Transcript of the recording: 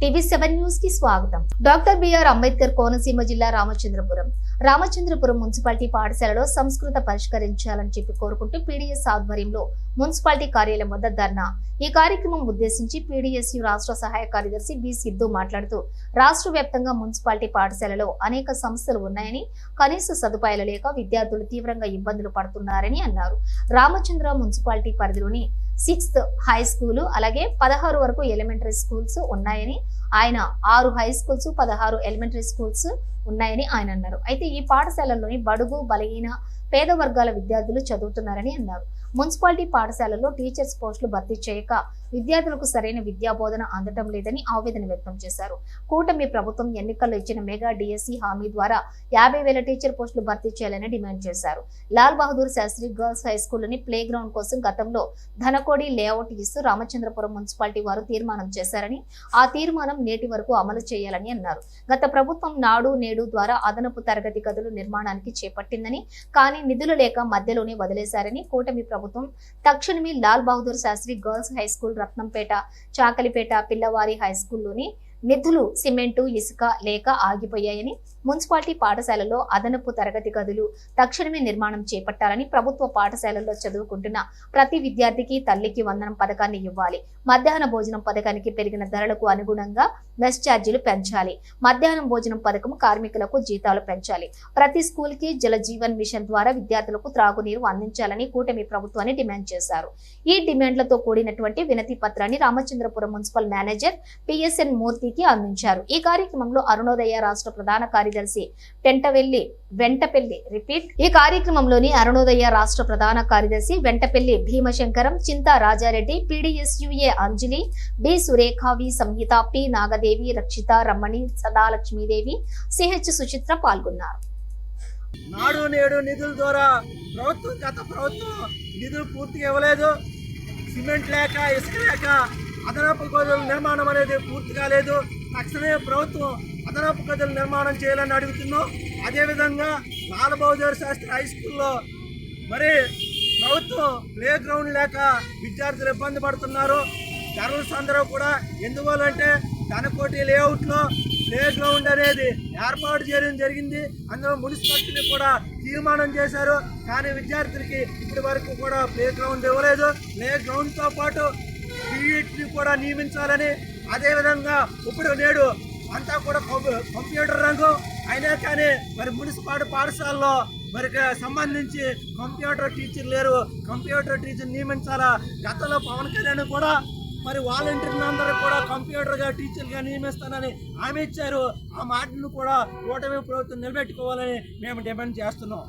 TV seven న్యూస్కి స్వాగతం. Doctor BR Ambedkar Konaseema జిల్లా రామచంద్రపురం. రామచంద్రపురం మున్సిపాలిటీ పాఠశాలలో సంస్కృత పరిష్కరించాలని చెప్పి కోరుకుంటూ పీడీఎస్ ఆధ్వర్యంలో మున్సిపాలిటీ కార్యాలయం వద్ద ధర్నా. ఈ కార్యక్రమం ఉద్దేశించి పీడీఎస్యు రాష్ట్ర సహాయ కార్యదర్శి బి సిద్ధు మాట్లాడుతూ రాష్ట్ర వ్యాప్తంగా మున్సిపాలిటీ పాఠశాలలో అనేక సంస్థలు ఉన్నాయని కనీస సదుపాయాలు లేక విద్యార్థులు తీవ్రంగా ఇబ్బందులు పడుతున్నారని అన్నారు. రామచంద్ర మున్సిపాలిటీ పరిధిలోని సిక్స్త్ హై స్కూలు అలాగే పదహారు వరకు ఎలిమెంటరీ స్కూల్స్ ఉన్నాయని ఆయన ఆరు హై స్కూల్స్ పదహారు ఎలిమెంటరీ స్కూల్స్ ఉన్నాయని ఆయన అన్నారు. అయితే ఈ పాఠశాలల్లోని బడుగు బలహీన పేద వర్గాల విద్యార్థులు చదువుతున్నారని అన్నారు. మున్సిపాలిటీ పాఠశాలల్లో టీచర్స్ పోస్టులు భర్తీ చేయక విద్యార్థులకు సరైన విద్యా బోధన అందటం లేదని ఆవేదన వ్యక్తం చేశారు. కూటమి ప్రభుత్వం ఎన్నికల్లో ఇచ్చిన మెగా డిఎస్సి హామీ ద్వారా యాభై వేల టీచర్ పోస్టులు భర్తీ చేయాలని డిమాండ్ చేశారు. లాల్ బహదూర్ శాస్త్రి గర్ల్స్ హై స్కూల్లోని ప్లే గ్రౌండ్ కోసం గతంలో ధనకోడి లేఅవుట్ ఇస్తూ రామచంద్రపురం మున్సిపాలిటీ వారు తీర్మానం చేశారని ఆ తీర్మానం నేటి వరకు అమలు చేయాలని అన్నారు. గత ప్రభుత్వం నాడు నేడు ద్వారా అదనపు తరగతి గదులు నిర్మాణానికి చేపట్టిందని కానీ నిధులు లేక మధ్యలోనే వదిలేశారని కూటమి ప్రభుత్వం తక్షణమే Lal Bahadur Shastri girls high school Ratnampeta Chakalipeta పిల్లవారి high స్కూల్లోని నిధులు సిమెంటు ఇసుక లేక ఆగిపోయాయని మున్సిపాలిటీ పాఠశాలలో అదనపు తరగతి గదులు తక్షణమే నిర్మాణం చేపట్టాలని ప్రభుత్వ పాఠశాలల్లో చదువుకుంటున్న ప్రతి విద్యార్థికి తల్లికి వందనం పథకాన్ని ఇవ్వాలి. మధ్యాహ్న భోజనం పథకానికి పెరిగిన ధరలకు అనుగుణంగా మెస్ ఛార్జీలు పెంచాలి. మధ్యాహ్నం భోజనం పథకం కార్మికులకు జీతాలు పెంచాలి. ప్రతి స్కూల్కి జల జీవన్ మిషన్ ద్వారా విద్యార్థులకు త్రాగునీరు అందించాలని కూటమి ప్రభుత్వాన్ని డిమాండ్ చేశారు. ఈ డిమాండ్లతో కూడినటువంటి వినతి పత్రాన్ని Ramachandrapuram municipal manager PSN Murthy మూర్తికి అందించారు. ఈ కార్యక్రమంలో అరుణోదయ రాష్ట్ర ప్రధాన కార్యదర్శి పెంటవెల్లి వెంటపెల్లి రిపీట్. ఈ కార్యక్రమంలోని అరుణోదయ రాష్ట్ర ప్రధాన కార్యదర్శి Ventapalli Bheemashankaram Chinta Rajareddy PDSU A Anjali B Surekha V Samhita P Nagadevi Rakshita Ramani Sadalakshmidevi CH Suchitra పాల్గొన్నారు. నాడు నేడు నిధుల ద్వారా ప్రభుత్వం గత ప్రభుత్వం నిధులు పూర్తిగా ఇవ్వలేదు. సిమెంట్ లేక ఇసుక లేక అదనపు గదుల నిర్మాణం అనేది పూర్తిగా లేదు తక్షణమే ప్రభుత్వం అదనపు గదుల నిర్మాణం చేయాలని అడుగుతున్నాం. అదేవిధంగా లాల్ బహదూర్ శాస్త్రి హై స్కూల్లో మరి ప్రభుత్వం ప్లే గ్రౌండ్ లేక విద్యార్థులు ఇబ్బంది పడుతున్నారు. జర్నల్స్ అందరూ కూడా. ఎందువల్లంటే ధనకోటి లేఅవుట్లో ప్లే గ్రౌండ్ అనేది ఏర్పాటు చేయడం జరిగింది. అందులో మున్సిపాలిటీని కూడా తీర్మానం చేశారు. కానీ విద్యార్థులకి ఇప్పటి వరకు కూడా ప్లే గ్రౌండ్ ఇవ్వలేదు. ప్లే గ్రౌండ్తో పాటు పీఈటీని కూడా నియమించాలని అదేవిధంగా ఇప్పుడు నేడు అంతా కూడా కంప్యూటర్ రంగం అయినా కానీ మరి మున్సిపాలిటీ పాఠశాలలో మరి సంబంధించి కంప్యూటర్ టీచర్ లేరు. కంప్యూటర్ టీచర్ నియమించాలా? గతంలో పవన్ కళ్యాణ్ కూడా మరి వాలంటీర్లు అందరూ కూడా కంప్యూటర్గా టీచర్గా నియమిస్తానని హామీ ఇచ్చారు. ఆ మాటను కూడా ఓటమి ప్రభుత్వం నిలబెట్టుకోవాలని మేము డిమాండ్ చేస్తున్నాం.